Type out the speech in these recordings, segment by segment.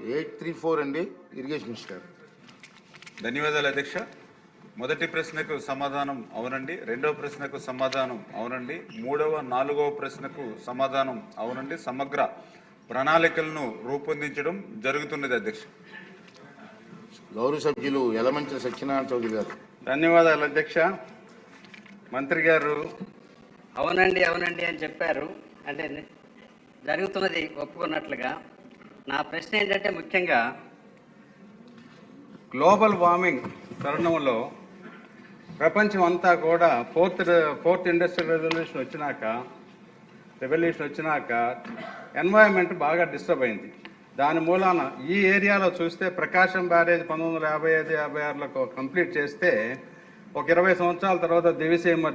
Eight three four అండి irrigation minister ధన్యవాదాలు అధ్యక్ష. మొదటి ప్రశ్నకు సమాధానం అవునండి రెండవ ప్రశ్నకు సమాధానం అవునండి మూడవ నాలుగవ ప్రశ్నకు సమాధానం అవునండి. సమగ్ర ప్రణాళికలను రూపొందించడం జరుగుతున్నది అధ్యక్ష. గౌరవ సభ్యులు యలమంచి సత్యనారాయణ చౌదరి గారు. ధన్యవాదాలు అధ్యక్ష. మంత్రి గారు అవునండి అవునండి అని చెప్పారు. అంటే జరుగుతున్నది ఒప్పుకున్నట్లుగా నా ప్రశ్న ఏంటంటే ముఖ్యంగా గ్లోబల్ వార్మింగ్ తరుణంలో ప్రపంచం అంతా కూడా ఫోర్త్ ఫోర్త్ ఇండస్ట్రియల్ రెవల్యూషన్ వచ్చినాక రెవల్యూషన్ వచ్చినాక ఎన్వైరన్మెంట్ బాగా డిస్టర్బ్ అయింది. దాని మూలాన ఈ ఏరియాలో చూస్తే ప్రకాశం బ్యారేజ్ పంతొమ్మిది వందల యాభై ఐదు యాభై ఆరులో కంప్లీట్ చేస్తే ఒక ఇరవై సంవత్సరాల తర్వాత దివిసీమ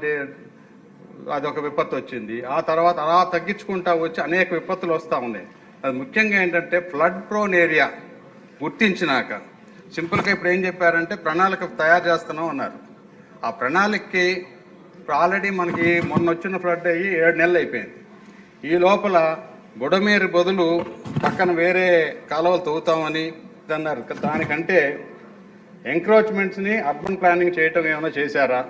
అది ఒక విపత్తు వచ్చింది. ఆ తర్వాత అలా తగ్గించుకుంటా వచ్చి అనేక విపత్తులు వస్తూ ఉన్నాయి. అది ముఖ్యంగా ఏంటంటే ఫ్లడ్ ప్రోన్ ఏరియా గుర్తించినాక. సింపుల్గా ఇప్పుడు ఏం చెప్పారంటే ప్రణాళిక తయారు చేస్తున్నాం అన్నారు. ఆ ప్రణాళికకి ఆల్రెడీ మనకి మొన్న వచ్చిన ఫ్లడ్ అయ్యి ఏడు నెలలు అయిపోయింది. ఈ లోపల గుడమేరు బదులు పక్కన వేరే కాలువలు తవ్వుతామని అన్నారు. దానికంటే ఎంక్రోచ్మెంట్స్ని అర్బన్ ప్లానింగ్ చేయటం ఏమైనా చేశారా?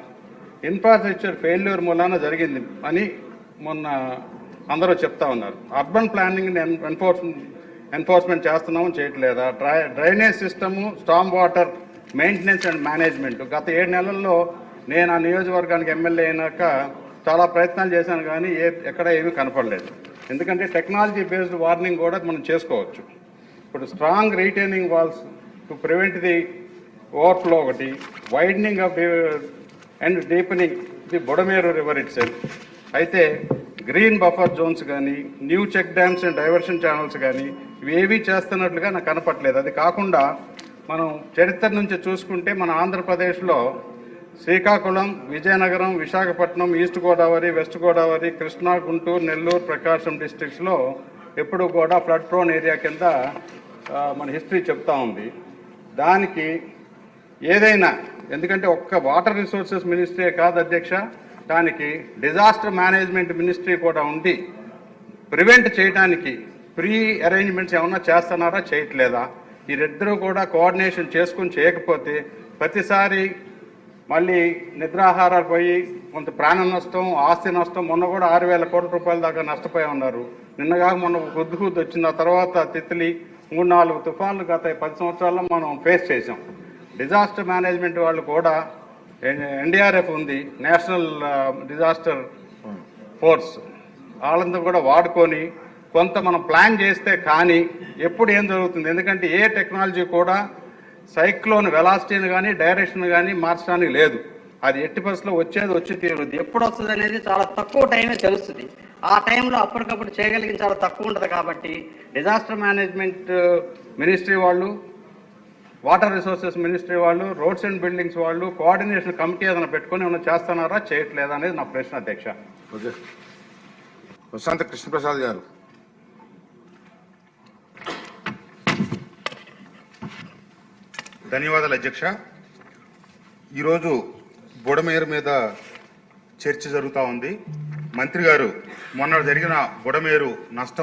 ఇన్ఫ్రాస్ట్రక్చర్ ఫెయిల్యూర్ మూలాన జరిగింది అని మొన్న అందరూ చెప్తా ఉన్నారు. అర్బన్ ప్లానింగ్ ఎన్ఫోర్స్మెంట్ ఎన్ఫోర్స్మెంట్ చేస్తున్నాము చేయట్లేదా? Dry drainage system storm water maintenance and management గత ఏడు నెలల్లో నేను ఆ నియోజకవర్గానికి ఎమ్మెల్యే అయినాక చాలా ప్రయత్నాలు చేశాను కానీ ఏ ఎక్కడ ఏమీ కనపడలేదు. ఎందుకంటే టెక్నాలజీ బేస్డ్ వార్నింగ్ కూడా మనం చేసుకోవచ్చు. ఇప్పుడు strong retaining walls to prevent the overflow ఒకటి widening of and deepening the Budameru river it అయితే గ్రీన్ బఫర్ జోన్స్ కానీ new check dams and diversion channels కానీ ఇవేవీ చేస్తున్నట్లుగా నాకు కనపట్లేదు అది కాకుండా మనం చరిత్ర నుంచి చూసుకుంటే మన ఆంధ్రప్రదేశ్లో శ్రీకాకుళం విజయనగరం విశాఖపట్నం ఈస్ట్ గోదావరి వెస్ట్ గోదావరి కృష్ణా గుంటూరు నెల్లూరు ప్రకాశం డిస్టిక్స్లో ఎప్పుడు కూడా ఫ్లడ్ ప్రోన్ ఏరియా కింద మన హిస్టరీ చెప్తా ఉంది. దానికి ఏదైనా ఎందుకంటే ఒక్క వాటర్ రిసోర్సెస్ మినిస్ట్రీ కాదు అధ్యక్ష దానికి డిజాస్టర్ మేనేజ్మెంట్ మినిస్ట్రీ కూడా ఉండి ప్రివెంట్ చేయడానికి ప్రీ అరేంజ్మెంట్స్ ఏమన్నా చేస్తున్నారా చేయట్లేదా? వీరిద్దరూ కూడా కోఆర్డినేషన్ చేసుకుని చేయకపోతే ప్రతిసారి మళ్ళీ నిద్రాహారాలు పోయి కొంత ప్రాణ నష్టం ఆస్తి నష్టం మొన్న కూడా ఆరు వేల కోట్ల రూపాయల దాకా నష్టపోయి ఉన్నారు. నిన్నగా మొన్న హుద్దు గుద్దు వచ్చిన తర్వాత తిత్లి మూడు నాలుగు తుఫాన్లు గత పది సంవత్సరాల్లో మనం ఫేస్ చేసాం డిజాస్టర్ మేనేజ్మెంట్ వాళ్ళు కూడా ఎన్డీఆర్ఎఫ్ ఉంది నేషనల్ డిజాస్టర్ ఫోర్స్. వాళ్ళంతా కూడా వాడుకొని కొంత మనం ప్లాన్ చేస్తే కానీ ఎప్పుడు ఏం జరుగుతుంది? ఎందుకంటే ఏ టెక్నాలజీ కూడా సైక్లోన్ వెలాసిటీని కానీ డైరెక్షన్ కానీ మార్చడానికి లేదు. అది ఎట్టి పరిస్థితిలో వచ్చేది వచ్చి తీరుద్ది. ఎప్పుడు వస్తుంది అనేది చాలా తక్కువ టైమే తెలుస్తుంది. ఆ టైంలో అప్పటికప్పుడు చేయగలిగిన చాలా తక్కువ ఉంటుంది కాబట్టి డిజాస్టర్ మేనేజ్మెంట్ మినిస్ట్రీ వాళ్ళు వాటర్ రిసోర్సెస్ మినిస్ట్రీ వాళ్ళు రోడ్స్ అండ్ బిల్డింగ్స్ వాళ్ళు కోఆర్డినేషన్ కమిటీ ఏదైనా పెట్టుకొని ఏమైనా చేస్తున్నారా చేయట్లేదా అనేది నా ప్రశ్న అధ్యక్ష. ప్రశాంత్ కృష్ణప్రసాద్ గారు. ధన్యవాదాలు అధ్యక్ష. ఈరోజు బుడమేరు మీద చర్చ జరుగుతూ ఉంది. మంత్రి గారు మొన్న జరిగిన బుడమేరు నష్టం